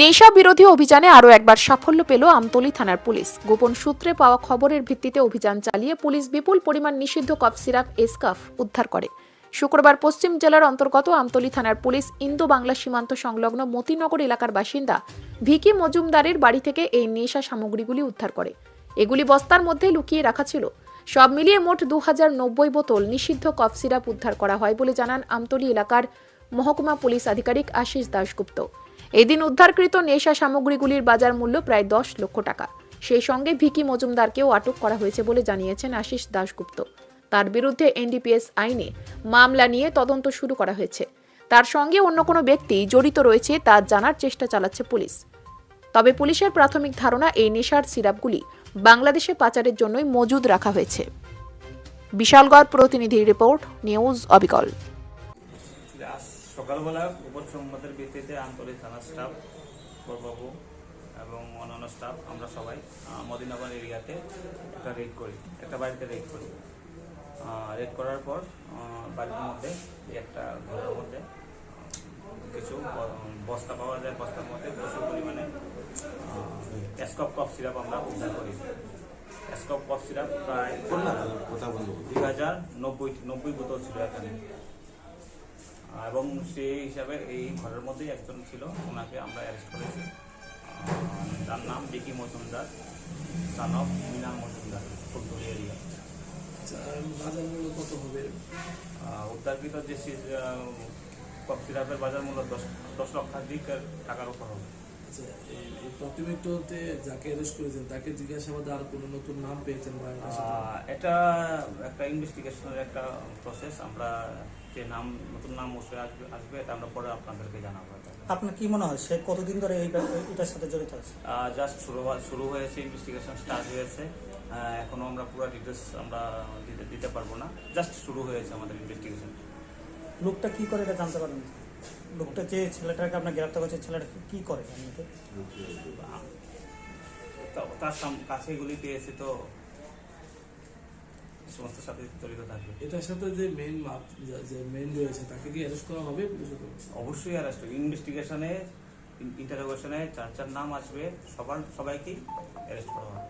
নেশা বিরোধী অভিযানে আরও একবার সাফল্য পেল আমতলী থানার পুলিশ। গোপন সূত্রে পাওয়া খবরের ভিত্তিতে অভিযান চালিয়ে পুলিশ বিপুল পরিমাণ নিষিদ্ধ কফ সিরাপ, এসকাফ উদ্ধার করে। শুক্রবার পশ্চিম জেলার অন্তর্গত আমতলী থানার পুলিশ ইন্দো বাংলা সীমান্ত সংলগ্ন মতিনগর এলাকার বাসিন্দা ভিকি মজুমদারের বাড়ি থেকে এই নেশা সামগ্রীগুলি উদ্ধার করে। এগুলি বস্তার মধ্যে লুকিয়ে রাখা ছিল। সব মিলিয়ে মোট দু হাজার নব্বই বোতল নিষিদ্ধ কফ সিরাপ উদ্ধার করা হয় বলে জানান আমতলী এলাকার মহকুমা পুলিশ আধিকারিক আশিস দাশগুপ্ত। এদিন উদ্ধারকৃত নেশা সামগ্রীগুলির বাজার মূল্য প্রায় দশ লক্ষ টাকা। সেই সঙ্গে ভিকি মজুমদারকেও আটক করা হয়েছে বলে জানিয়েছেন আশিস দাশগুপ্ত। তার বিরুদ্ধে এনডিপিএস আইনে মামলা নিয়ে তদন্ত শুরু করা হয়েছে। তার সঙ্গে অন্য কোনো ব্যক্তি জড়িত রয়েছে তা জানার চেষ্টা চালাচ্ছে পুলিশ। তবে পুলিশের প্রাথমিক ধারণা, এই নেশার সিরাপগুলি বাংলাদেশে পাচারের জন্যই মজুদ রাখা হয়েছে। বিশালগড় প্রতিনিধি রিপোর্ট, নিউজ অবিকল। সকালবেলা উপর সংবাদের ভিত্তিতে আন্তরিক থানা স্টাফ বড়বাবু এবং অন্যান্য স্টাফ আমরা সবাই মদিনাবাদ এরিয়াতে একটা রেড করি একটা বাড়িতে রেড করি। রেড করার পর বাড়ির মধ্যে একটা ঘরের মধ্যে কিছু বস্তা পাওয়া যায়। বস্তার মধ্যে প্রচুর পরিমাণে স্কপ কফ সিরাপ আমরা উদ্ধার করি। স্কপ কফ সিরাপ প্রায় দুই হাজার নব্বই নব্বই বোতল ছিল এখানে। এবং সেই হিসাবে এই ঘরের মধ্যেই একজন ছিল ওনাকে আমরা অ্যারেস্ট করেছি। তার নাম Vicky Majumdar son of Mina Majumdar Phultali area. বাজার মূল্য কত হবে? উদ্ধারকৃত যে কফ সিরাপের বাজার মূল্য দশ দশ লক্ষাধিক টাকার উপর হবে। আচ্ছা যাকে অ্যারেস্ট করেছেন তাকে জিজ্ঞাসাবাদে আর কোনো নতুন নাম পেয়েছেন এটা একটা ইনভেস্টিগেশনের একটা প্রসেস আমরা যে নাম নতুন নাম আসবে আসবে এটা আমরা পরে আপনাদেরকে জানাব আপনার কি মনে হয় সে কতদিন ধরে এই এটার সাথে জড়িত আছে? জাস্ট শুরু হওয়া- শুরু হয়েছে ইনভেস্টিগেশন স্টার্ট হয়েছে। এখনও আমরা পুরো ডিটেলস আমরা দিতে দিতে পারব না। জাস্ট শুরু হয়েছে আমাদের ইনভেস্টিগেশন লোকটা কি করে এটা জানতে পারেন লোকটা যে ছেলেটাকে আপনার গ্রেপ্তার করছে ছেলেটা কি করে এমনিতে? তার কাছে পেয়েছে তো সমস্ত সাথে জড়িত থাকবে। এটার সাথে যে মেইন মাপ যে মেইন রয়েছে তাকে কি অ্যারেস্ট করা হবে? অবশ্যই অ্যারেস্ট ইনভেস্টিগেশনে ইন্টারোগেশনে চার চার নাম আসবে সবার সবাইকেই অ্যারেস্ট করা হবে।